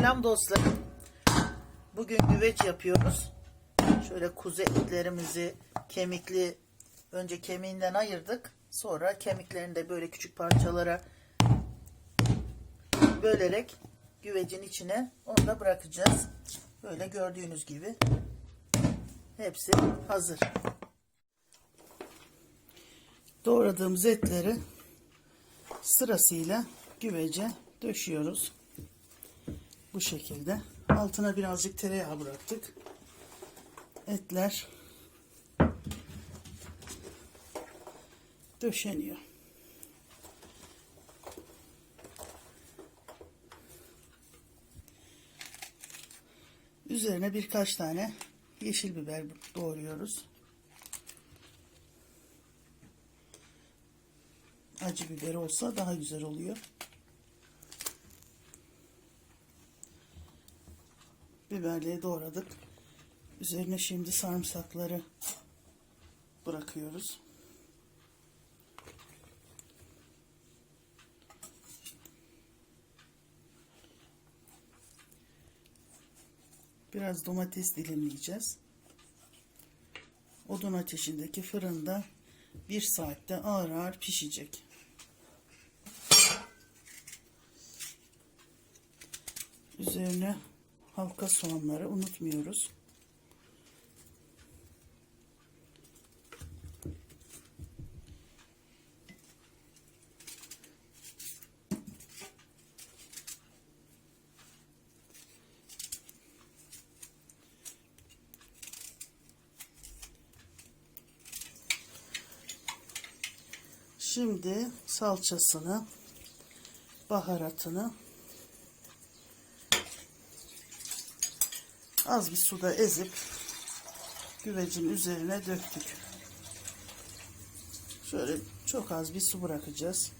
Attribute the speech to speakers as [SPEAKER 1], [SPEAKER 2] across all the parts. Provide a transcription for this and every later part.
[SPEAKER 1] Selam dostlarım. Bugün güveç yapıyoruz. Şöyle kuzu etlerimizi kemikli önce kemiğinden ayırdık. Sonra kemiklerini de böyle küçük parçalara bölerek güvecin içine onu da bırakacağız. Böyle gördüğünüz gibi hepsi hazır. Doğradığımız etleri sırasıyla güvece döşüyoruz. Bu şekilde. Altına birazcık tereyağı bıraktık. Etler döşeniyor. Üzerine birkaç tane yeşil biber doğruyoruz. Acı biber olsa daha güzel oluyor. Biberliği doğradık. Üzerine şimdi sarımsakları bırakıyoruz. Biraz domates dilimleyeceğiz. Odun ateşindeki fırında bir saatte ağır ağır pişecek. Üzerine halka soğanları unutmuyoruz. Şimdi salçasını, baharatını az bir suda ezip güvecin üzerine döktük. Şöyle çok az bir su bırakacağız.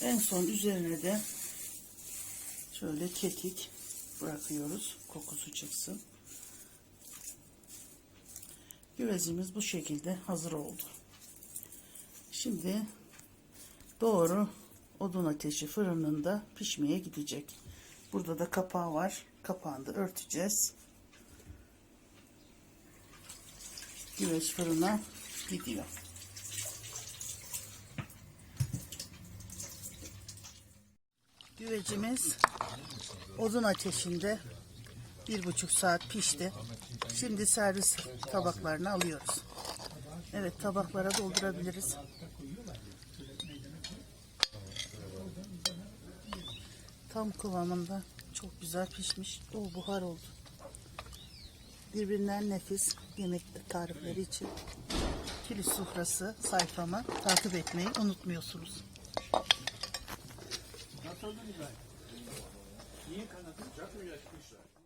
[SPEAKER 1] En son üzerine de şöyle kekik bırakıyoruz. Kokusu çıksın. Güvezimiz bu şekilde hazır oldu. Şimdi doğru odun ateşi fırınında pişmeye gidecek. Burada da kapağı var. Kapağını da örteceğiz. Güveç fırına gidiyor. Güvecimiz odun ateşinde bir buçuk saat pişti. Şimdi servis tabaklarını alıyoruz. Evet tabaklara doldurabiliriz. Tam kıvamında çok güzel pişmiş. O buhar oldu. Birbirinden nefis yemek tarifleri için Kilis Sufrası sayfamı takip etmeyi unutmuyorsunuz.
[SPEAKER 2] Niye kanadın? Çok yaşmışlar?